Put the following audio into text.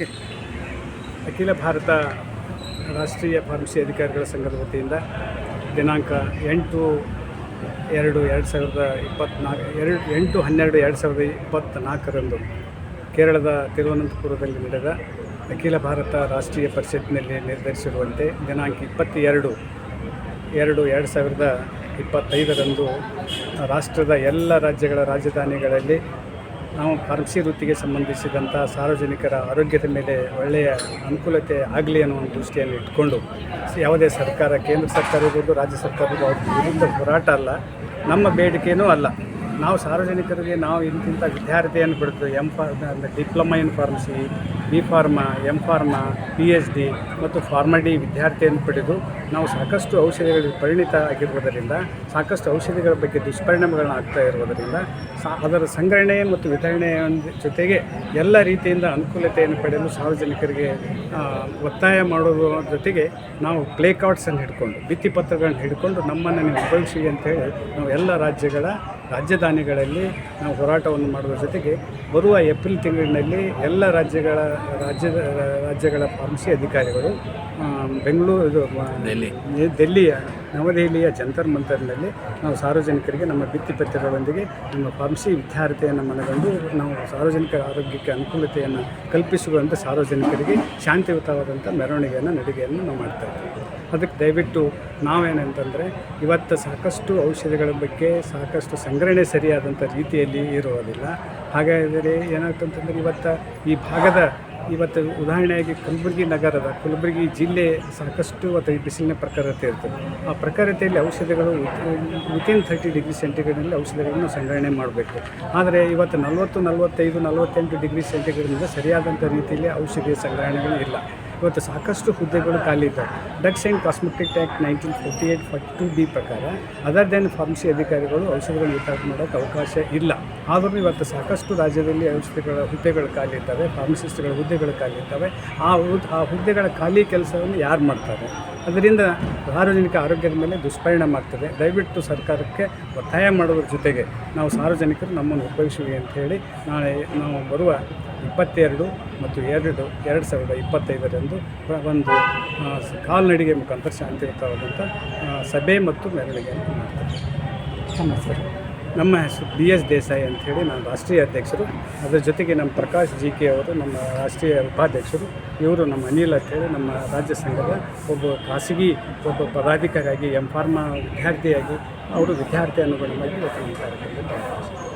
ಅಖಿಲ ಭಾರತ ರಾಷ್ಟ್ರೀಯ ಫಾರ್ಮಸಿ ಅಧಿಕಾರಿಗಳ ಸಂಘದ ವತಿಯಿಂದ ದಿನಾಂಕ ಎಂಟು ಎರಡು ಎರಡು ಸಾವಿರದ ಇಪ್ಪತ್ನಾಲ್ಕು, ಎರಡು ಎಂಟು ಹನ್ನೆರಡು ಎರಡು ಸಾವಿರದ ಇಪ್ಪತ್ತ್ನಾಲ್ಕರಂದು ಕೇರಳದ ತಿರುವನಂತಪುರದಲ್ಲಿ ನಡೆದ ಅಖಿಲ ಭಾರತ ರಾಷ್ಟ್ರೀಯ ಪರಿಷತ್ನಲ್ಲಿ ನಿರ್ಧರಿಸಿರುವಂತೆ ದಿನಾಂಕ ಇಪ್ಪತ್ತೆರಡು ಎರಡು ಎರಡು ಸಾವಿರದ ಇಪ್ಪತ್ತೈದರಂದು ರಾಷ್ಟ್ರದ ಎಲ್ಲ ರಾಜ್ಯಗಳ ರಾಜಧಾನಿಗಳಲ್ಲಿ ನಾವು ಫಾರ್ಮಸಿ ವೃತ್ತಿಗೆ ಸಂಬಂಧಿಸಿದಂಥ ಸಾರ್ವಜನಿಕರ ಆರೋಗ್ಯದ ಮೇಲೆ ಒಳ್ಳೆಯ ಅನುಕೂಲತೆ ಆಗಲಿ ಅನ್ನೋ ಒಂದು ದೃಷ್ಟಿಯನ್ನು ಇಟ್ಕೊಂಡು ಯಾವುದೇ ಸರ್ಕಾರ, ಕೇಂದ್ರ ಸರ್ಕಾರ ಇರ್ಬೋದು, ರಾಜ್ಯ ಸರ್ಕಾರ ಇರ್ಬೋದು ವಿರುದ್ಧ ಹೋರಾಟ ಅಲ್ಲ. ನಮ್ಮ ಬೇಡಿಕೆಯೂ ಅಲ್ಲ. ನಾವು ಸಾರ್ವಜನಿಕರಿಗೆ ನಾವು ಇಂತಿಂಥ ವಿದ್ಯಾರ್ಥಿಯನ್ನು ಪಡೆದು M pharm diploma in pharmacy B pharma, M pharma P H D ಮತ್ತು ಫಾರ್ಮಾ ಡಿ ವಿದ್ಯಾರ್ಥಿಯನ್ನು ಪಡೆದು ನಾವು ಸಾಕಷ್ಟು ಔಷಧಿಗಳಿಗೆ ಪರಿಣಿತ ಆಗಿರುವುದರಿಂದ, ಸಾಕಷ್ಟು ಔಷಧಿಗಳ ಬಗ್ಗೆ ದುಷ್ಪರಿಣಾಮಗಳನ್ನ ಆಗ್ತಾ ಇರುವುದರಿಂದ, ಸಾ ಅದರ ಸಂಗ್ರಹಣೆ ಮತ್ತು ವಿತರಣೆಯ ಜೊತೆಗೆ ಎಲ್ಲ ರೀತಿಯಿಂದ ಅನುಕೂಲತೆಯನ್ನು ಪಡೆಯಲು ಸಾರ್ವಜನಿಕರಿಗೆ ಒತ್ತಾಯ ಮಾಡೋದ್ರ ಜೊತೆಗೆ ನಾವು ಪ್ಲೇ ಕಾರ್ಡ್ಸನ್ನು ಹಿಡ್ಕೊಂಡು, ಭಿತ್ತಿಪತ್ರಗಳನ್ನು ಹಿಡ್ಕೊಂಡು ನಮ್ಮನ್ನು ನೀವು ಉಪಯೋಗಿಸಿ ಅಂತೇಳಿ ನಾವು ಎಲ್ಲ ರಾಜ್ಯಗಳ ರಾಜಧಾನಿಗಳಲ್ಲಿ ನಾವು ಹೋರಾಟವನ್ನು ಮಾಡುವ ಜೊತೆಗೆ ಬರುವ ಏಪ್ರಿಲ್ ತಿಂಗಳಿನಲ್ಲಿ ಎಲ್ಲ ರಾಜ್ಯಗಳ ರಾಜ್ಯದ ರಾಜ್ಯಗಳ ಫಾರ್ಮಸಿ ಅಧಿಕಾರಿಗಳು ಬೆಂಗಳೂರು ಇದು ಡೆಲ್ಲಿ ದೆಲ್ಲಿಯ ನವದೆಹಲಿಯ ಜಂತರ್ ಮಂತರ್ನಲ್ಲಿ ನಾವು ಸಾರ್ವಜನಿಕರಿಗೆ ನಮ್ಮ ಭಿತ್ತಿಪತ್ರಗಳೊಂದಿಗೆ ನಮ್ಮ ಫಾರ್ಮಸಿ ವಿದ್ಯಾರ್ಥಿಯನ್ನು ಮನಗಂಡು ನಾವು ಸಾರ್ವಜನಿಕರ ಆರೋಗ್ಯಕ್ಕೆ ಅನುಕೂಲತೆಯನ್ನು ಕಲ್ಪಿಸುವಂಥ ಸಾರ್ವಜನಿಕರಿಗೆ ಶಾಂತಿಯುತವಾದಂಥ ಮೆರವಣಿಗೆಯನ್ನು ನಡಿಗೆಯನ್ನು ನಾವು ಮಾಡ್ತಾ ಇದ್ದೀವಿ. ಅದಕ್ಕೆ ದಯವಿಟ್ಟು ನಾವೇನಂತಂದರೆ ಇವತ್ತು ಸಾಕಷ್ಟು ಔಷಧಿಗಳ ಬಗ್ಗೆ ಸಾಕಷ್ಟು ಸಂಗ್ರಹಣೆ ಸರಿಯಾದಂಥ ರೀತಿಯಲ್ಲಿ ಇರುವುದಿಲ್ಲ ಹಾಗಾದರೆ ಏನಾಗ್ತಂತಂದರೆ ಇವತ್ತು ಈ ಭಾಗದ ಇವತ್ತು ಉದಾಹರಣೆಯಾಗಿ ಕಲಬುರಗಿ ನಗರದ ಕಲಬುರಗಿ ಜಿಲ್ಲೆ ಸಾಕಷ್ಟು ಮತ್ತು ಬಿಸಿಲಿನ ಪ್ರಖರತೆ ಇರ್ತದೆ. ಆ ಪ್ರಖರತೆಯಲ್ಲಿ ಔಷಧಿಗಳು ವಿತಿನ್ ಥರ್ಟಿ ಡಿಗ್ರಿ ಸೆಂಟಿಗ್ರೇಡ್ನಲ್ಲಿ ಔಷಧಿಗಳನ್ನು ಸಂಗ್ರಹಣೆ ಮಾಡಬೇಕು. ಆದರೆ ಇವತ್ತು ನಲವತ್ತು, ನಲವತ್ತೈದು, ನಲವತ್ತೆಂಟು ಡಿಗ್ರಿ ಸೆಂಟಿಗ್ರೇಡ್ನಿಂದ ಸರಿಯಾದಂಥ ರೀತಿಯಲ್ಲಿ ಔಷಧಿಯ ಸಂಗ್ರಹಣೆಗಳು ಇಲ್ಲ. ಇವತ್ತು ಸಾಕಷ್ಟು ಹುದ್ದೆಗಳು ಖಾಲಿ ಇದ್ದಾವೆ. Drugs and cosmetic act nineteen forty eight forty two B ಪ್ರಕಾರ ಅದರ್ ದೆನ್ ಫಾರ್ಮಸಿ ಅಧಿಕಾರಿಗಳು ಔಷಧಿಗಳನ್ನು ವಿತರಣೆ ಮಾಡೋಕ್ಕೆ ಅವಕಾಶ ಇಲ್ಲ. ಆದರೂ ಇವತ್ತು ಸಾಕಷ್ಟು ರಾಜ್ಯದಲ್ಲಿ ಔಷಧಿಗಳ ಹುದ್ದೆಗಳು ಖಾಲಿ ಇದ್ದಾವೆ ಫಾರ್ಮಸಿಸ್ಟ್ಗಳ ಹುದ್ದೆಗಳು ಖಾಲಿ ಇದ್ದಾವೆ. ಆ ಆ ಹುದ್ದೆಗಳ ಖಾಲಿ ಕೆಲಸವನ್ನು ಯಾರು ಮಾಡ್ತಾರೆ? ಅದರಿಂದ ಸಾರ್ವಜನಿಕ ಆರೋಗ್ಯದ ಮೇಲೆ ದುಷ್ಪರಿಣಾಮ ಆಗ್ತದೆ. ದಯವಿಟ್ಟು ಸರ್ಕಾರಕ್ಕೆ ಒತ್ತಾಯ ಮಾಡುವ ಜೊತೆಗೆ ನಾವು ಸಾರ್ವಜನಿಕರು ನಮ್ಮನ್ನು ಉಪಯೋಗಿಸಿವಿ ಅಂತ ಹೇಳಿ ನಾಳೆ ನಾವು ಬರುವ ಇಪ್ಪತ್ತೆರಡು ಮತ್ತು ಎರಡು ಎರಡು ಸಾವಿರದ ಇಪ್ಪತ್ತೈದರಂದು ಒಂದು ಕಾಲ್ನಡಿಗೆ ಮುಖಾಂತರ ಶಾಂತಿಯುತವಾದಂಥ ಸಭೆ ಮತ್ತು ಮೆರವಣಿಗೆಯನ್ನು ಮಾಡ್ತಾರೆ. ನಮ್ಮ ಹೆಸರು ಬಿ ಎಸ್ ದೇಸಾಯಿ ಅಂಥೇಳಿ ನಾನು ರಾಷ್ಟ್ರೀಯ ಅಧ್ಯಕ್ಷರು. ಅದರ ಜೊತೆಗೆ ನಮ್ಮ ಪ್ರಕಾಶ್ ಜಿ ಕೆ ಅವರು ನಮ್ಮ ರಾಷ್ಟ್ರೀಯ ಉಪಾಧ್ಯಕ್ಷರು. ಇವರು ನಮ್ಮ ಅನಿಲ್ ಅಂತೇಳಿ ನಮ್ಮ ರಾಜ್ಯ ಸಂಘದ ಒಬ್ಬ ಖಾಸಗಿ ಒಬ್ಬ ಪದಾಧಿಕಾರಿಯಾಗಿ ಎಂ ಫಾರ್ಮಾ ವಿದ್ಯಾರ್ಥಿಯಾಗಿ ಅವರು ವಿದ್ಯಾರ್ಥಿ ಅನುಗುಣವಾಗಿ ಇವತ್ತು ಈ ಕಾರ್ಯಕ್ರಮ